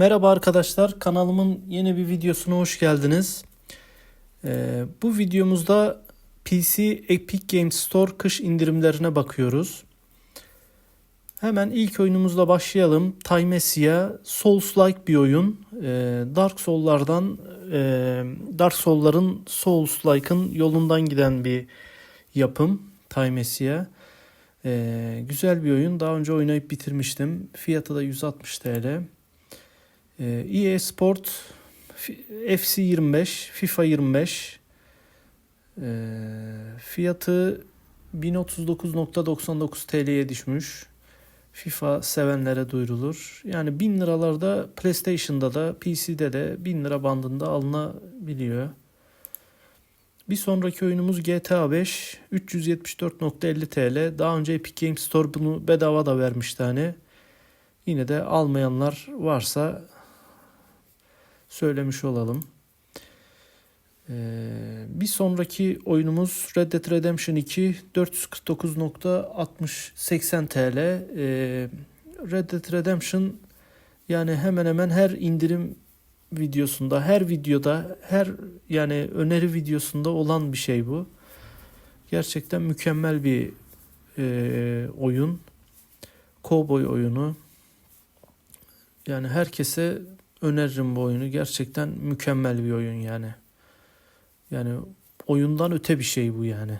Merhaba arkadaşlar, kanalımın yeni bir videosuna hoş geldiniz. Ee, bu videomuzda PC Epic Games Store kış indirimlerine bakıyoruz. Hemen ilk oyunumuzla başlayalım. Timesia Souls-like bir oyun. Ee, Dark Souls'lardan e, Dark Souls'ların Souls-like'ın yolundan giden bir yapım Timesia. Ee, güzel bir oyun. Daha önce oynayıp bitirmiştim. Fiyatı da 160 TL. Ee, EA Sport FC 25, FIFA 25. Ee, fiyatı 1039.99 TL'ye düşmüş. FIFA sevenlere duyurulur. Yani 1000 liralarda PlayStation'da da PC'de de 1000 lira bandında alınabiliyor. Bir sonraki oyunumuz GTA 5 374.50 TL. Daha önce Epic Games Store bunu bedava da vermişti hani. Yine de almayanlar varsa söylemiş olalım. Ee, bir sonraki oyunumuz Red Dead Redemption 2 449.60 TL. Red Dead Redemption yani hemen hemen her indirim videosunda, her videoda, her yani öneri videosunda olan bir şey bu. Gerçekten mükemmel bir e, oyun. Cowboy oyunu. Yani herkese öneririm bu oyunu. Gerçekten mükemmel bir oyun yani. Yani oyundan öte bir şey bu yani.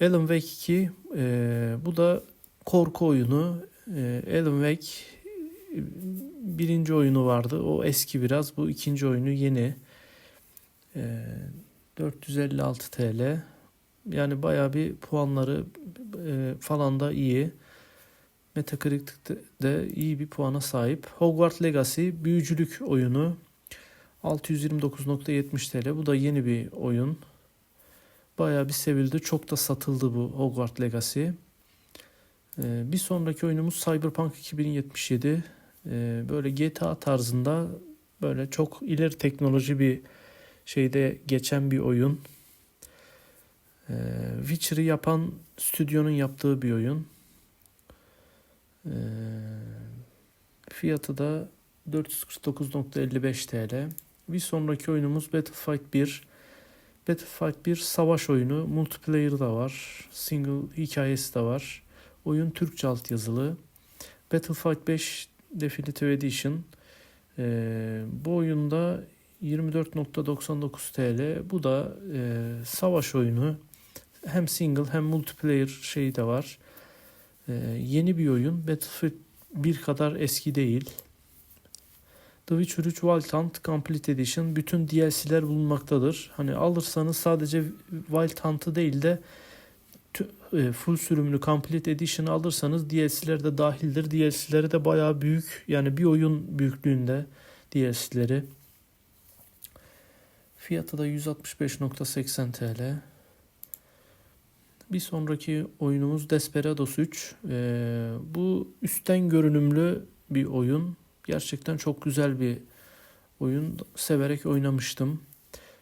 Alan Wake 2 e, bu da korku oyunu. E, Alan Wake e, birinci oyunu vardı. O eski biraz. Bu ikinci oyunu yeni. E, 456 TL. Yani bayağı bir puanları e, falan da iyi. Metacritic'te de iyi bir puana sahip. Hogwarts Legacy büyücülük oyunu 629.70 TL. Bu da yeni bir oyun. Bayağı bir sevildi. Çok da satıldı bu Hogwarts Legacy. Ee, bir sonraki oyunumuz Cyberpunk 2077. Ee, böyle GTA tarzında böyle çok ileri teknoloji bir şeyde geçen bir oyun. Ee, Witcher'ı yapan stüdyonun yaptığı bir oyun. Ee, fiyatı da 449.55 TL. Bir sonraki oyunumuz Battlefield 1. Battlefield 1 savaş oyunu. Multiplayer da var. Single hikayesi de var. Oyun Türkçe altyazılı. Battlefield 5 Definitive Edition. Ee, bu oyunda 24.99 TL. Bu da e, savaş oyunu. Hem single hem multiplayer şeyi de var. Ee, yeni bir oyun. Battlefield 1 kadar eski değil. The Witcher 3 Wild Hunt Complete Edition bütün DLC'ler bulunmaktadır. Hani alırsanız sadece Wild Hunt'ı değil de e, full sürümlü Complete Edition'ı alırsanız DLC'ler de dahildir. DLC'leri de bayağı büyük. Yani bir oyun büyüklüğünde DLC'leri. Fiyatı da 165.80 TL. Bir sonraki oyunumuz Desperados 3. Ee, bu üstten görünümlü bir oyun. Gerçekten çok güzel bir oyun. Severek oynamıştım.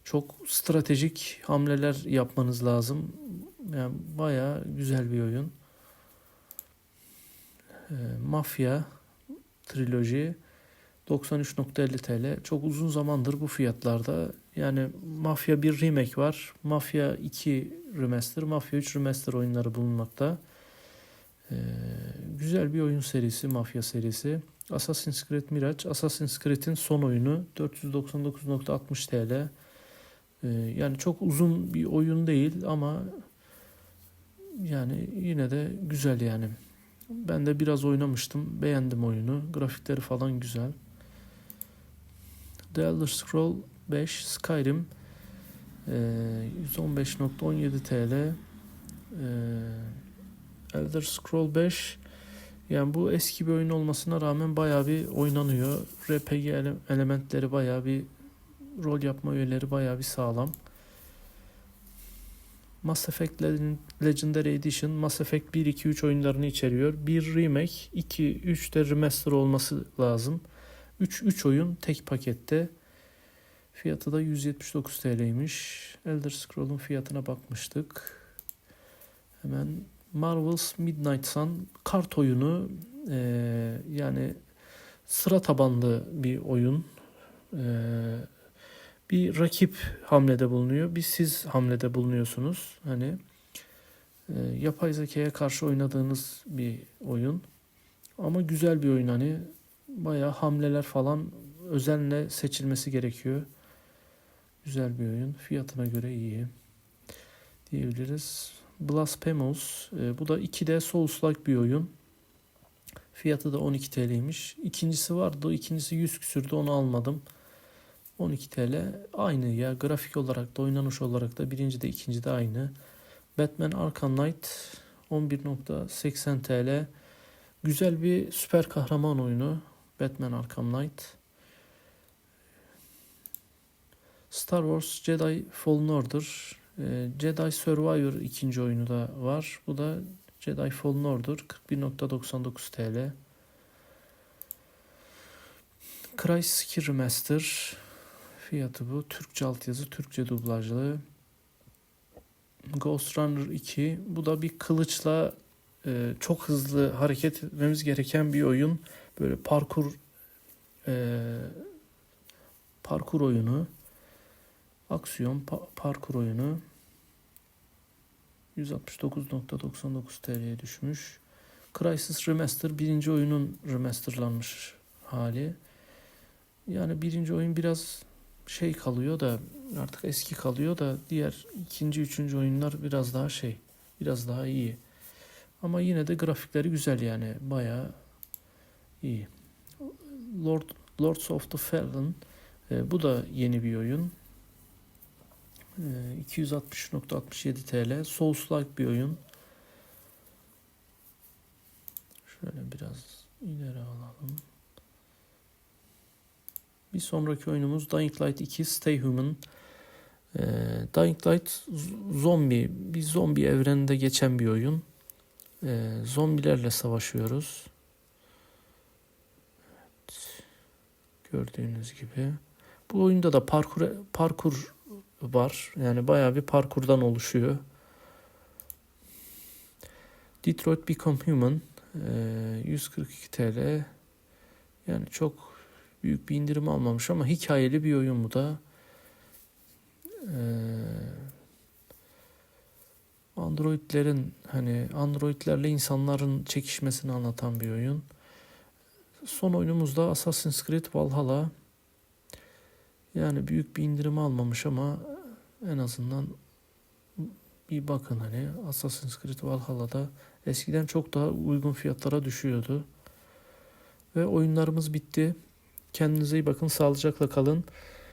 Çok stratejik hamleler yapmanız lazım. Yani bayağı güzel bir oyun. Ee, Mafya triloji 93.50 TL. Çok uzun zamandır bu fiyatlarda. Yani Mafya 1 remake var. Mafya 2 remaster, Mafya 3 remaster oyunları bulunmakta. Ee, güzel bir oyun serisi, Mafya serisi. Assassin's Creed Mirage, Assassin's Creed'in son oyunu 499.60 TL. Ee, yani çok uzun bir oyun değil ama yani yine de güzel yani. Ben de biraz oynamıştım. Beğendim oyunu. Grafikleri falan güzel. The Elder Scroll 5 Skyrim e, 115.17 TL. E, Elder Scroll 5 yani bu eski bir oyun olmasına rağmen bayağı bir oynanıyor. RPG ele- elementleri bayağı bir rol yapma öğeleri bayağı bir sağlam. Mass Effect Leg- Legendary Edition Mass Effect 1, 2, 3 oyunlarını içeriyor. Bir remake, 2, 3 de remaster olması lazım. 3, 3 oyun tek pakette. Fiyatı da 179 TL'ymiş. Elder Scroll'un fiyatına bakmıştık. Hemen Marvel's Midnight Sun kart oyunu. Ee, yani sıra tabanlı bir oyun. Ee, bir rakip hamlede bulunuyor. Bir siz hamlede bulunuyorsunuz. Hani e, yapay zekaya karşı oynadığınız bir oyun. Ama güzel bir oyun hani. Bayağı hamleler falan özenle seçilmesi gerekiyor. Güzel bir oyun. Fiyatına göre iyi diyebiliriz. Blasphemous. e, bu da 2D Souls-like bir oyun. Fiyatı da 12 TL'ymiş. İkincisi vardı. İkincisi 100 küsürdü. Onu almadım. 12 TL. Aynı ya. Grafik olarak da oynanış olarak da birinci de ikinci de aynı. Batman Arkham Knight 11.80 TL. Güzel bir süper kahraman oyunu. Batman Arkham Knight. Star Wars Jedi Fallen Order. Ee, Jedi Survivor ikinci oyunu da var. Bu da Jedi Fallen Order 41.99 TL. Crysis 2 Remaster fiyatı bu. Türkçe altyazı, Türkçe dublajlı. Ghost Runner 2 bu da bir kılıçla e, çok hızlı hareket etmemiz gereken bir oyun. Böyle parkur e, parkur oyunu. Aksiyon pa- parkur oyunu. 169.99 TL'ye düşmüş. Crysis Remaster birinci oyunun remasterlanmış hali. Yani birinci oyun biraz şey kalıyor da artık eski kalıyor da diğer ikinci, üçüncü oyunlar biraz daha şey, biraz daha iyi. Ama yine de grafikleri güzel yani bayağı iyi. Lord Lords of the Fallen e, bu da yeni bir oyun. E, 260.67 TL. Souls-like bir oyun. Şöyle biraz ileri alalım. Bir sonraki oyunumuz Dying Light 2 Stay Human. Ee, Dying Light zombi, bir zombi evreninde geçen bir oyun. Ee, zombilerle savaşıyoruz. Evet. Gördüğünüz gibi. Bu oyunda da parkur parkur var. Yani bayağı bir parkurdan oluşuyor. Detroit Become Human ee, 142 TL. Yani çok büyük bir indirim almamış ama hikayeli bir oyun bu da. Androidlerin hani Androidlerle insanların çekişmesini anlatan bir oyun. Son oyunumuz da Assassin's Creed Valhalla. Yani büyük bir indirim almamış ama en azından bir bakın hani Assassin's Creed Valhalla'da eskiden çok daha uygun fiyatlara düşüyordu. Ve oyunlarımız bitti. Kendinize iyi bakın. Sağlıcakla kalın.